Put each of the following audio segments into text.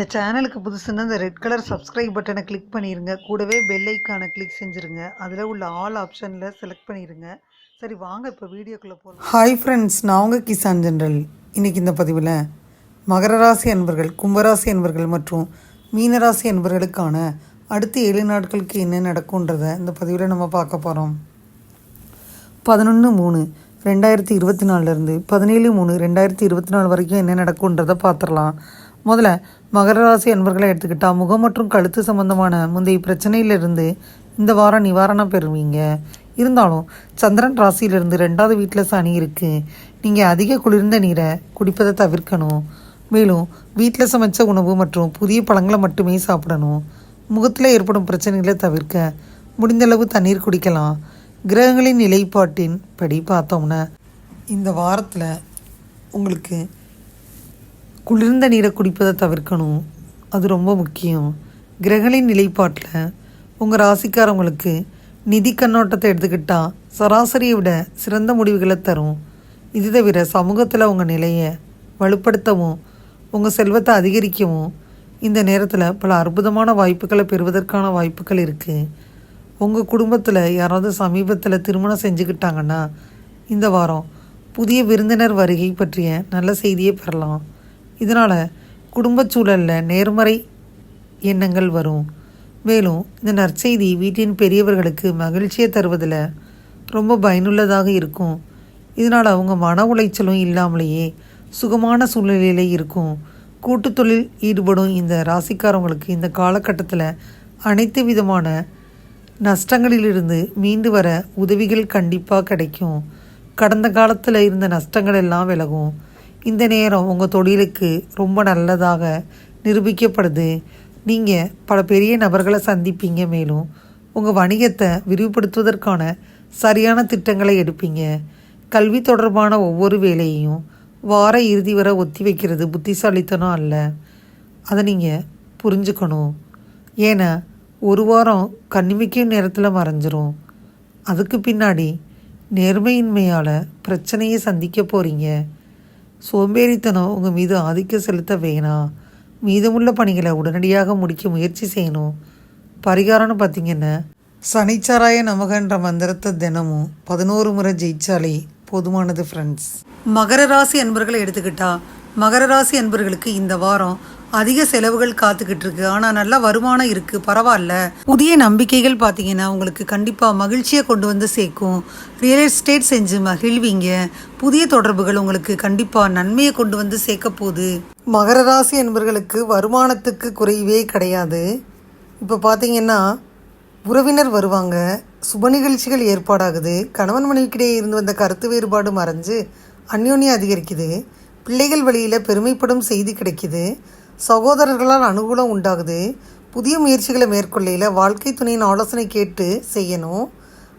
இந்த சேனலுக்கு புதுசுன்னா இந்த ரெட் கலர் சப்ஸ்கிரைப் பட்டனை கிளிக் பண்ணிடுங்க கூடவே பெல் ஐக்கானை கிளிக் செஞ்சுருங்க. அதில் உள்ள ஆல் ஆப்ஷனில் செலக்ட் பண்ணிடுங்க சரி வாங்க இப்போ வீடியோக்குள்ளே போகலாம் ஹாய் ஃப்ரெண்ட்ஸ் நான் உங்கள் கிசான் ஜென்ரல் இன்றைக்கி இந்த பதிவில் மகர ராசி அன்பர்கள் கும்பராசி அன்பர்கள் மற்றும் மீனராசி அன்பர்களுக்கான அடுத்த ஏழு நாட்களுக்கு என்ன நடக்கும்ன்றத இந்த பதிவில் நம்ம பார்க்க போகிறோம் பதினொன்று மூணு ரெண்டாயிரத்தி இருபத்தி நாலுலேருந்து பதினேழு மூணு ரெண்டாயிரத்தி இருபத்தி நாலு வரைக்கும் என்ன நடக்கும்ன்றதை பார்த்துடலாம். முதல்ல மகர ராசி அன்பர்களை எடுத்துக்கிட்டால் முகம் மற்றும் கழுத்து சம்பந்தமான முந்தைய பிரச்சனையிலிருந்து இந்த வாரம் நிவாரணம் பெறுவீங்க. இருந்தாலும் சந்திரன் ராசியிலிருந்து ரெண்டாவது வீட்டில் சனி இருக்குது நீங்கள் அதிக குளிர்ந்த நீரை குடிப்பதை தவிர்க்கணும். மேலும் வீட்டில் சமைச்ச உணவு மற்றும் புதிய பழங்களை மட்டுமே சாப்பிடணும். முகத்தில் ஏற்படும் பிரச்சனைகளை தவிர்க்க முடிந்தளவு தண்ணீர் குடிக்கலாம். கிரகங்களின் நிலைப்பாட்டின் படி பார்த்தோம்னா இந்த வாரத்தில் உங்களுக்கு குளிர்ந்த நீரை குடிப்பதை தவிர்க்கணும். அது ரொம்ப முக்கியம். கிரகங்களின் நிலைப்பாட்டில் உங்கள் ராசிக்காரவங்களுக்கு நிதி கண்ணோட்டத்தை எடுத்துக்கிட்டால் சராசரியை விட சிறந்த முடிவுகளை தரும். இது தவிர சமூகத்தில் உங்கள் நிலையை வலுப்படுத்தவும் உங்கள் செல்வத்தை அதிகரிக்கவும் இந்த நேரத்தில் பல அற்புதமான வாய்ப்புகளை பெறுவதற்கான வாய்ப்புகள் இருக்குது உங்கள் குடும்பத்தில் யாராவது சமீபத்தில் திருமணம் செஞ்சுக்கிட்டாங்கன்னா இந்த வாரம் புதிய விருந்தினர் வருகை பற்றிய நல்ல செய்தியை பெறலாம். இதனால் குடும்பச் சூழலில் நேர்மறை எண்ணங்கள் வரும். மேலும் இந்த நற்செய்தி வீட்டின் பெரியவர்களுக்கு மகிழ்ச்சியை தருவதில் ரொம்ப பயனுள்ளதாக இருக்கும். இதனால் அவங்க மன உளைச்சலும் இல்லாமலேயே சுகமான சூழ்நிலையிலே இருக்கும். கூட்டு தொழில் ஈடுபடும் இந்த ராசிக்காரவங்களுக்கு இந்த காலகட்டத்தில் அனைத்து விதமான நஷ்டங்களிலிருந்து மீண்டு வர உதவிகள் கண்டிப்பாக கிடைக்கும். கடந்த காலத்தில் இருந்த நஷ்டங்கள் எல்லாம் விலகும். இந்த நேரம் உங்கள் தொழிலுக்கு ரொம்ப நல்லதாக நிரூபிக்கப்படுது. நீங்கள் பல பெரிய நபர்களை சந்திப்பீங்க. மேலும் உங்கள் வணிகத்தை விரிவுபடுத்துவதற்கான சரியான திட்டங்களை எடுப்பீங்க. கல்வி தொடர்பான ஒவ்வொரு வேலையையும் வார இறுதி வரை ஒத்தி வைக்கிறது புத்திசாலித்தனம் அல்ல. அதை நீங்கள் புரிஞ்சுக்கணும். ஏன்னா ஒரு வாரம் கண்ணிமிக்கும் நேரத்தில் மறைஞ்சிரும். அதுக்கு பின்னாடி நேர்மையின்மையால் பிரச்சனையை சந்திக்க போகிறீங்க சோம்பேறித்தனம் உங்கள் மீது ஆதிக்கம் செலுத்த வேணாம் மீதமுள்ள பணிகளை உடனடியாக முடிக்க முயற்சி செய்யணும். பரிகாரம்னு பார்த்தீங்கன்னா சனிச்சாராய நமகன்ற மந்திரத்தை தினமும் பதினோரு முறை ஜெயிச்சாலே போதுமானது ஃப்ரெண்ட்ஸ் மகர ராசி அன்பர்களை எடுத்துக்கிட்டா மகர ராசி அன்பர்களுக்கு இந்த வாரம் அதிக செலவுகள் காத்துக்கிட்டு இருக்கு ஆனால் நல்ல வருமானம் இருக்கு. பரவாயில்ல. புதிய நம்பிக்கைகள் பார்த்தீங்கன்னா உங்களுக்கு கண்டிப்பாக மகிழ்ச்சியை கொண்டு வந்து சேர்க்கும். ரியல் எஸ்டேட் செஞ்சு மகிழ்வீங்க. புதிய தொடர்புகள் உங்களுக்கு கண்டிப்பாக நன்மையை கொண்டு வந்து சேர்க்க போகுது. மகர ராசி என்பவர்களுக்கு வருமானத்துக்கு குறைவே கிடையாது. இப்போ பார்த்தீங்கன்னா உறவினர் வருவாங்க. சுப நிகழ்ச்சிகள் ஏற்பாடாகுது. கணவன் மனைவிக்கிடையே இருந்து வந்த கருத்து வேறுபாடு மறைஞ்சு அந்யோன்யம் அதிகரிக்குது. பிள்ளைகள் வழியில் பெருமைப்படும் செய்தி கிடைக்குது. சகோதரர்களால் அனுகூலம் உண்டாகுது. புதிய முயற்சிகளை மேற்கொள்ளையில் வாழ்க்கை துணையின் ஆலோசனை கேட்டு செய்யணும்.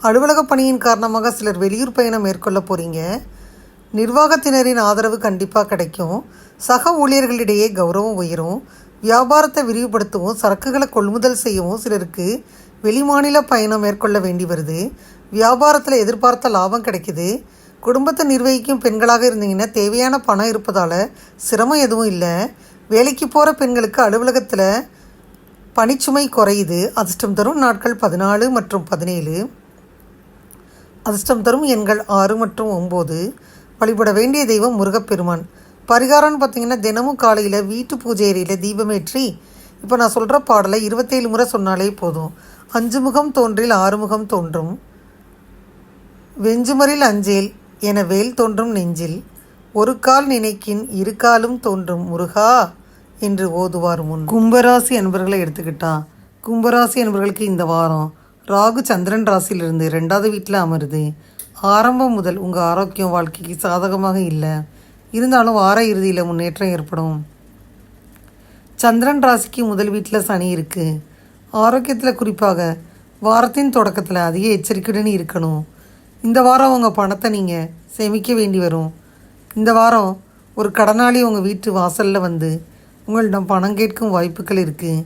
அலுவலக பணியின் காரணமாக சிலர் வெளியூர் பயணம் மேற்கொள்ள போகிறீங்க நிர்வாகத்தினரின் ஆதரவு கண்டிப்பாக கிடைக்கும். சக ஊழியர்களிடையே கௌரவம் உயரும். வியாபாரத்தை விரிவுபடுத்தவும் சரக்குகளை கொள்முதல் செய்யவும் சிலருக்கு வெளிமாநில பயணம் மேற்கொள்ள வேண்டி வருது. வியாபாரத்தில் எதிர்பார்த்த லாபம் கிடைக்குது. குடும்பத்தை நிர்வகிக்கும் பெண்களாக இருந்தீங்கன்னா தேவையான பணம் இருப்பதால் சிரமம் எதுவும் இல்லை. வேலைக்கு போகிற பெண்களுக்கு அலுவலகத்தில் பணிச்சுமை குறையுது. அதிர்ஷ்டம் தரும் நாட்கள் பதினாலு மற்றும் பதினேழு. அதிர்ஷ்டம் தரும் எண்கள் ஆறு மற்றும் ஒம்பது வழிபட வேண்டிய தெய்வம் முருகப்பெருமான். பரிகாரம்னு பார்த்தீங்கன்னா தினமும் காலையில் வீட்டு பூஜை அறையில் தீபமேற்றி இப்போ நான் சொல்கிற பாடலை இருபத்தேழு முறை சொன்னாலே போதும். அஞ்சு முகம் தோன்றில் ஆறு முகம் தோன்றும். வெஞ்சுமரில் அஞ்சேல் என வேல் தோன்றும் நெஞ்சில். ஒரு கால் நினைக்கின் இரு காலும் தோன்றும். முருகா! என்று ஓதுவார் முன். கும்பராசி அன்பர்களை எடுத்துக்கிட்டா கும்பராசி அன்பர்களுக்கு இந்த வாரம் ராகு சந்திரன் ராசியிலிருந்து ரெண்டாவது வீட்டில் அமருது. ஆரம்பம் முதல் உங்கள் ஆரோக்கியம் வாழ்க்கைக்கு சாதகமாக இல்லை. இருந்தாலும் வார இறுதியில் முன்னேற்றம் ஏற்படும். சந்திரன் ராசிக்கு முதல் வீட்டில் சனி இருக்குது ஆரோக்கியத்தில் குறிப்பாக வாரத்தின் தொடக்கத்தில் அதிக எச்சரிக்கையுடன் இருக்கணும். இந்த வாரம் உங்கள் பணத்தை நீங்கள் சேமிக்க வேண்டி வரும். இந்த வாரம் ஒரு கடனாளி உங்கள் வீட்டு வாசலில் வந்து உங்களிடம் பணம் கேட்கும் வாய்ப்புகள் இருக்குது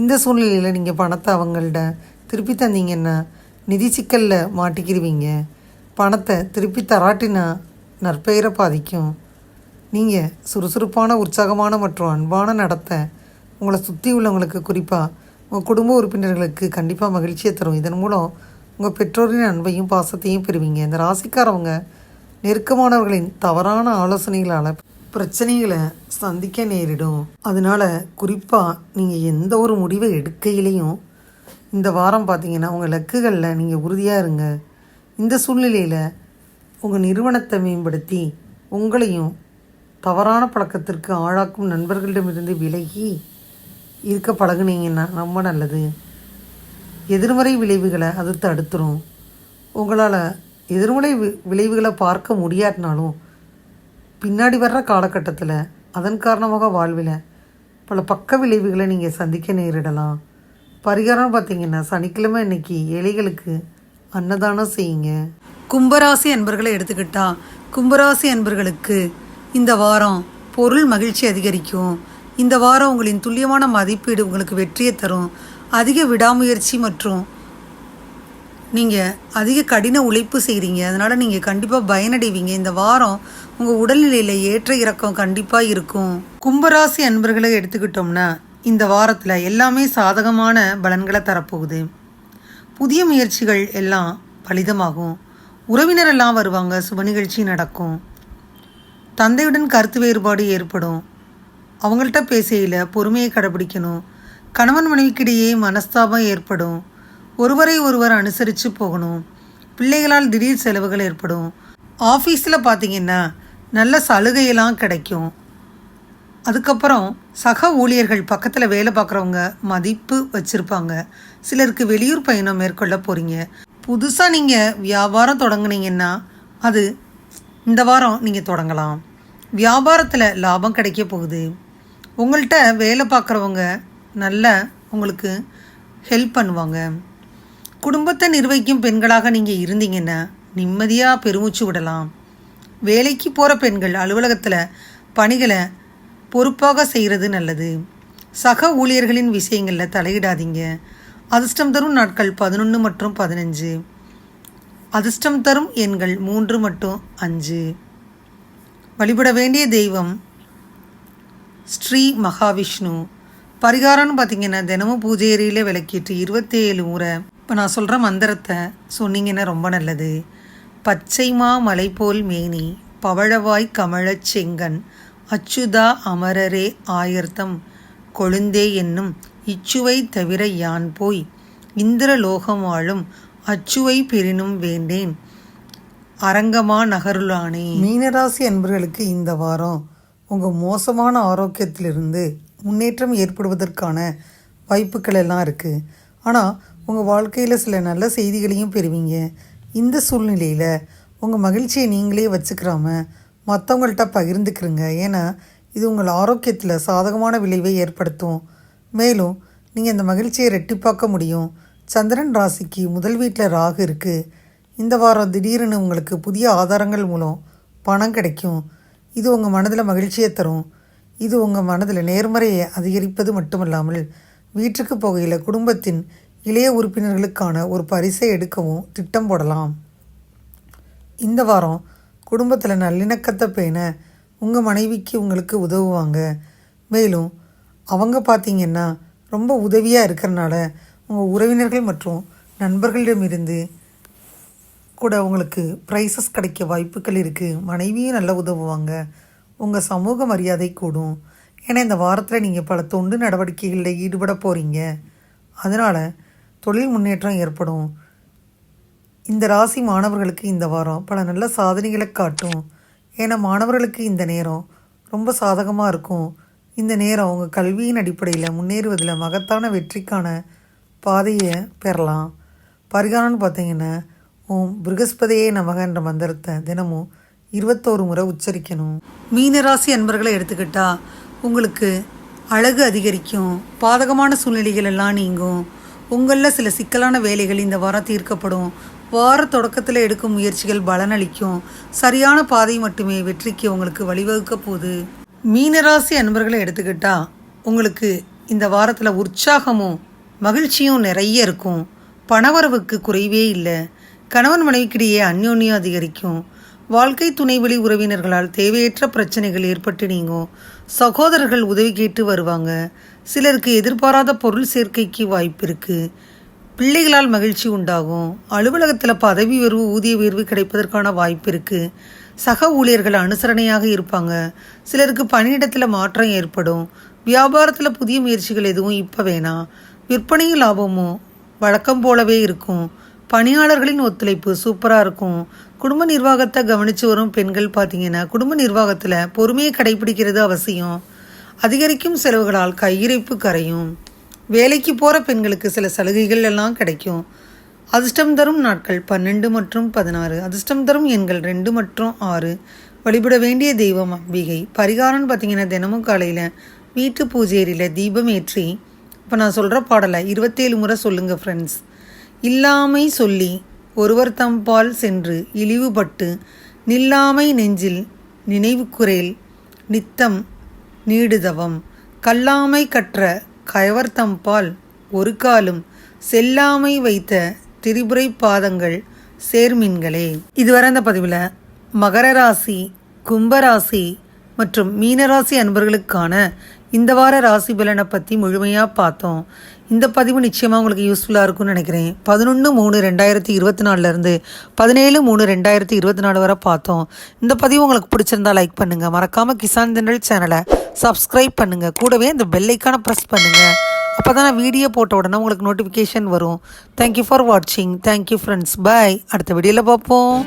இந்த சூழ்நிலையில் நீங்கள் பணத்தை அவங்கள்ட்ட திருப்பி தந்தீங்கன்னா நிதி சிக்கலில் மாட்டிக்கிடுவீங்க பணத்தை திருப்பி தராட்டினா நற்பெயரை பாதிக்கும். நீங்கள் சுறுசுறுப்பான உற்சாகமான மற்றும் அன்பான நடத்தை உங்களை சுற்றி உள்ளவங்களுக்கு குறிப்பாக உங்கள் குடும்ப உறுப்பினர்களுக்கு கண்டிப்பாக மகிழ்ச்சியை தரும். இதன் மூலம் உங்கள் பெற்றோரின் அன்பையும் பாசத்தையும் பெறுவீங்க. இந்த ராசிக்காரவங்க நெருக்கமானவர்களின் தவறான ஆலோசனைகளால் பிரச்சனைகளை சந்திக்க நேரிடும். அதனால குறிப்பாக நீங்கள் எந்த ஒரு முடிவை எடுக்கையிலையும் இந்த வாரம் பார்த்தீங்கன்னா உங்கள் லக்குகளில் நீங்கள் உறுதியாக இருங்க. இந்த சூழ்நிலையில் உங்கள் நிறுவனத்தை மேம்படுத்தி உங்களையும் தவறான பழக்கத்திற்கு ஆளாக்கும் நண்பர்களிடமிருந்து விலகி இருக்க பழகுனீங்கன்னா ரொம்ப நல்லது. எதிர்மறை விளைவுகளை அது தடுத்துரும் உங்களால் எதிர்மறை வி- விளைவுகளை பார்க்க முடியாட்டினாலும் பின்னாடி வர்ற காலகட்டத்தில் அதன் காரணமாக வாழ்வில் பல பக்க விளைவுகளை நீங்கள் சந்திக்க நேரிடலாம். பரிகாரம் பார்த்தீங்கன்னா சனிக்கிழமை இன்னைக்கு ஏழைகளுக்கு அன்னதானம் செய்யுங்க. கும்பராசி அன்பர்களை எடுத்துக்கிட்டா கும்பராசி அன்பர்களுக்கு இந்த வாரம் பொருள் மகிழ்ச்சி அதிகரிக்கும். இந்த வாரம் உங்களின் துல்லியமான மதிப்பீடு உங்களுக்கு வெற்றியை தரும். அதிக விடாமுயற்சி மற்றும் நீங்கள் அதிக கடின உழைப்பு செய்கிறீங்க அதனால் நீங்கள் கண்டிப்பாக பயனடைவீங்க. இந்த வாரம் உங்கள் உடல்நிலையில் ஏற்ற இறக்கம் கண்டிப்பாக இருக்கும். கும்பராசி அன்பர்களை எடுத்துக்கிட்டோம்னா இந்த வாரத்தில் எல்லாமே சாதகமான பலன்களை தரப்போகுது. புதிய முயற்சிகள் எல்லாம் பலிதமாகும். உறவினரெல்லாம் வருவாங்க. சுப நிகழ்ச்சி நடக்கும். தந்தையுடன் கருத்து வேறுபாடு ஏற்படும். அவங்கள்ட்ட பேசையில் பொறுமையை கடைபிடிக்கணும். கணவன் மனைவிக்கிடையே மனஸ்தாபம் ஏற்படும். ஒருவரை ஒருவர் அனுசரித்து போகணும். பிள்ளைகளால் திடீர் செலவுகள் ஏற்படும். ஆஃபீஸில் பார்த்தீங்கன்னா நல்ல சலுகையெல்லாம் கிடைக்கும். அதுக்கப்புறம் சக ஊழியர்கள் பக்கத்தில் வேலை பார்க்குறவங்க மதிப்பு வச்சுருப்பாங்க. சிலருக்கு வெளியூர் பயணம் மேற்கொள்ள போகிறீங்க புதுசாக நீங்கள் வியாபாரம் தொடங்குனீங்கன்னா அது இந்த வாரம் நீங்கள் தொடங்கலாம். வியாபாரத்தில் லாபம் கிடைக்க போகுது. உங்கள்கிட்ட வேலை பார்க்குறவங்க நல்ல உங்களுக்கு ஹெல்ப் பண்ணுவாங்க. குடும்பத்தை நிர்வகிக்கும் பெண்களாக நீங்கள் இருந்தீங்கன்னா நிம்மதியாக பெருமூச்சு விடலாம். வேலைக்கு போகிற பெண்கள் அலுவலகத்தில் பணிகளை பொறுப்பாக செய்கிறது நல்லது. சக ஊழியர்களின் விஷயங்களில் தலையிடாதீங்க. அதிர்ஷ்டம் தரும் நாட்கள் பதினொன்று மற்றும் பதினஞ்சு. அதிர்ஷ்டம் தரும் எண்கள் மூன்று மற்றும் அஞ்சு. வழிபட வேண்டிய தெய்வம் ஸ்ரீ மகாவிஷ்ணு. பரிகாரம்னு பார்த்தீங்கன்னா தினமும் பூஜை அறையில் விளக்கிட்டு இருபத்தேழு முறை இப்போ நான் சொல்கிற மந்திரத்தை சொன்னீங்கன்னா ரொம்ப நல்லது? பச்சை மா மலை போல் மேனி பவழவாய் கமழச் செங்கன் அச்சுதா அமரரே ஆயர்த்தம் கொழுந்தே என்னும் இச்சுவை தவிர யான் போய் இந்திரலோகம் வாழும் அச்சுவை பெரினும் வேண்டேன் அரங்கமா நகருளானே. மீனராசி அன்பர்களுக்கு இந்த வாரம் உங்கள் மோசமான ஆரோக்கியத்திலிருந்து முன்னேற்றம் ஏற்படுவதற்கான வாய்ப்புகள் எல்லாம் இருக்குது ஆனால் உங்கள் வாழ்க்கையில் சில நல்ல செய்திகளையும் பெறுவீங்க. இந்த சூழ்நிலையில் உங்கள் மகிழ்ச்சியை நீங்களே வச்சுக்கிறாம மற்றவங்கள்ட்ட பகிர்ந்துக்கிறங்க. ஏன்னா இது உங்கள் ஆரோக்கியத்தில் சாதகமான விளைவை ஏற்படுத்தும். மேலும் நீங்கள் இந்த மகிழ்ச்சியை ரெட்டிப்பாக்க முடியும். சந்திரன் ராசிக்கு முதல் வீட்டில் ராகு இருக்குது இந்த வாரம் திடீர்னு உங்களுக்கு புதிய ஆதாரங்கள் மூலம் பணம் கிடைக்கும். இது உங்கள் மனதில் மகிழ்ச்சியை தரும். இது உங்கள் மனதில் நேர்மறையை அதிகரிப்பது மட்டுமல்லாமல் வீட்டுக்கு போகையில் குடும்பத்தின் இளைய உறுப்பினர்களுக்கான ஒரு பரிசை எடுக்கவும் திட்டம் போடலாம். இந்த வாரம் குடும்பத்தில் நல்லிணக்கத்தை பேண உங்கள் மனைவிக்கு உங்களுக்கு உதவுவாங்க. மேலும் அவங்க பார்த்தீங்கன்னா ரொம்ப உதவியாக இருக்கிறனால உங்கள் உறவினர்கள் மற்றும் நண்பர்களிடமிருந்து கூட உங்களுக்கு ப்ரைஸஸ் கிடைக்க வாய்ப்புகள் இருக்குது மனைவியும் நல்லா உதவுவாங்க. உங்கள் சமூக மரியாதை கூடும். ஏன்னா இந்த வாரத்தில் நீங்கள் பல தொண்டு நடவடிக்கைகளில் ஈடுபட போகிறீங்க அதனால் தொழில் முன்னேற்றம் ஏற்படும். இந்த ராசி மாணவர்களுக்கு இந்த வாரம் பல நல்ல சாதனைகளை காட்டும். ஏன்னா மாணவர்களுக்கு இந்த நேரம் ரொம்ப சாதகமாக இருக்கும். இந்த நேரம் அவங்க கல்வியின் அடிப்படையில் முன்னேறுவதில் மகத்தான வெற்றிக்கான பாதையை பெறலாம். பரிகாரம்னு பார்த்தீங்கன்னா ஓம் பிருகஸ்பதியே நமகன்ற மந்திரத்தை தினமும் இருபத்தோரு முறை உச்சரிக்கணும். மீனராசி அன்பர்களை எடுத்துக்கிட்டா உங்களுக்கு அழகு அதிகரிக்கும். பாதகமான சூழ்நிலைகள் எல்லாம் நீங்கும். உங்களில் சில சிக்கலான வேலைகள் இந்த வாரம் தீர்க்கப்படும். வார தொடக்கத்தில் எடுக்கும் முயற்சிகள் பலனளிக்கும். சரியான பாதை மட்டுமே வெற்றிக்கு உங்களுக்கு வழிவகுக்க போகுது. மீனராசி அன்பர்களை எடுத்துக்கிட்டா உங்களுக்கு இந்த வாரத்தில் உற்சாகமும் மகிழ்ச்சியும் நிறைய இருக்கும். பணவரவுக்கு குறைவே இல்லை. கணவன் மனைவிக்கிடையே அந்யோன்யம் அதிகரிக்கும். வாழ்க்கை துணைவழி உறவினர்களால் தேவையற்ற பிரச்சனைகள் ஏற்பட்டு நீங்கும் சகோதரர்கள் உதவி கேட்டு வருவாங்க. சிலருக்கு எதிர்பாராத பொருள் சேர்க்கைக்கு வாய்ப்பு இருக்குது பிள்ளைகளால் மகிழ்ச்சி உண்டாகும். அலுவலகத்தில் பதவி உயர்வு ஊதிய உயர்வு கிடைப்பதற்கான வாய்ப்பு இருக்குது சக ஊழியர்கள் அனுசரணையாக இருப்பாங்க. சிலருக்கு பணியிடத்தில் மாற்றம் ஏற்படும். வியாபாரத்தில் புதிய முயற்சிகள் எதுவும் இப்போ வேணாம். விற்பனையும் லாபமும் வழக்கம் போலவே இருக்கும். பணியாளர்களின் ஒத்துழைப்பு சூப்பராக இருக்கும். குடும்ப நிர்வாகத்தை கவனித்து வரும் பெண்கள் பார்த்தீங்கன்னா குடும்ப நிர்வாகத்தில் பொறுமையை கடைபிடிக்கிறது அவசியம். அதிகரிக்கும் செலவுகளால் கையிருப்பு கரையும். வேலைக்கு போகிற பெண்களுக்கு சில சலுகைகள் எல்லாம் கிடைக்கும். அதிர்ஷ்டம் தரும் நாட்கள் பன்னெண்டு மற்றும் பதினாறு. அதிர்ஷ்டம் தரும் எண்கள் ரெண்டு மற்றும் ஆறு. வழிபட வேண்டிய தெய்வம் அம்பிகை. பரிகாரம்னு பார்த்தீங்கன்னா தினமும் காலையில் வீட்டு பூஜேரியில் தீபம் ஏற்றி இப்போ நான் சொல்கிற பாடலை இருபத்தேழு முறை சொல்லுங்கள் ஃப்ரெண்ட்ஸ் இல்லாமை சொல்லி ஒருவர் தம்பால் சென்று இழிவுபட்டு நில்லாமை நெஞ்சில் நினைவுக்குரேல் நித்தம் நீடுதவம். கல்லாமை கற்ற கயவர் தம்பால் ஒரு காலும் செல்லாமை வைத்த திரிபுரை பாதங்கள் சேர்மீன்களே. இதுவரை அந்த பதிவில் மகர ராசி கும்பராசி மற்றும் மீனராசி அன்பர்களுக்கான இந்த வார ராசி பலனை பற்றி முழுமையாக பார்த்தோம். இந்த பதிவு நிச்சயமாக உங்களுக்கு யூஸ்ஃபுல்லாக இருக்கும்னு நினைக்கிறேன். பதினொன்று மூணு ரெண்டாயிரத்தி இருபத்தி நாலுலேருந்து பதினேழு மூணு ரெண்டாயிரத்தி இருபத்தி நாலு வரை பார்த்தோம். இந்த பதிவு உங்களுக்கு பிடிச்சிருந்தா லைக் பண்ணுங்கள் மறக்காமல் கிசான் திண்டல் சேனலை சப்ஸ்கிரைப் பண்ணுங்கள் கூடவே இந்த பெல்லைக்கான ப்ரெஸ் பண்ணுங்கள் அப்போ தான் நான் வீடியோ போட்ட உடனே உங்களுக்கு நோட்டிஃபிகேஷன் வரும். தேங்க்யூ ஃபார் வாட்சிங் தேங்க்யூ ஃப்ரெண்ட்ஸ் பாய் அடுத்த வீடியோவில் பார்ப்போம்.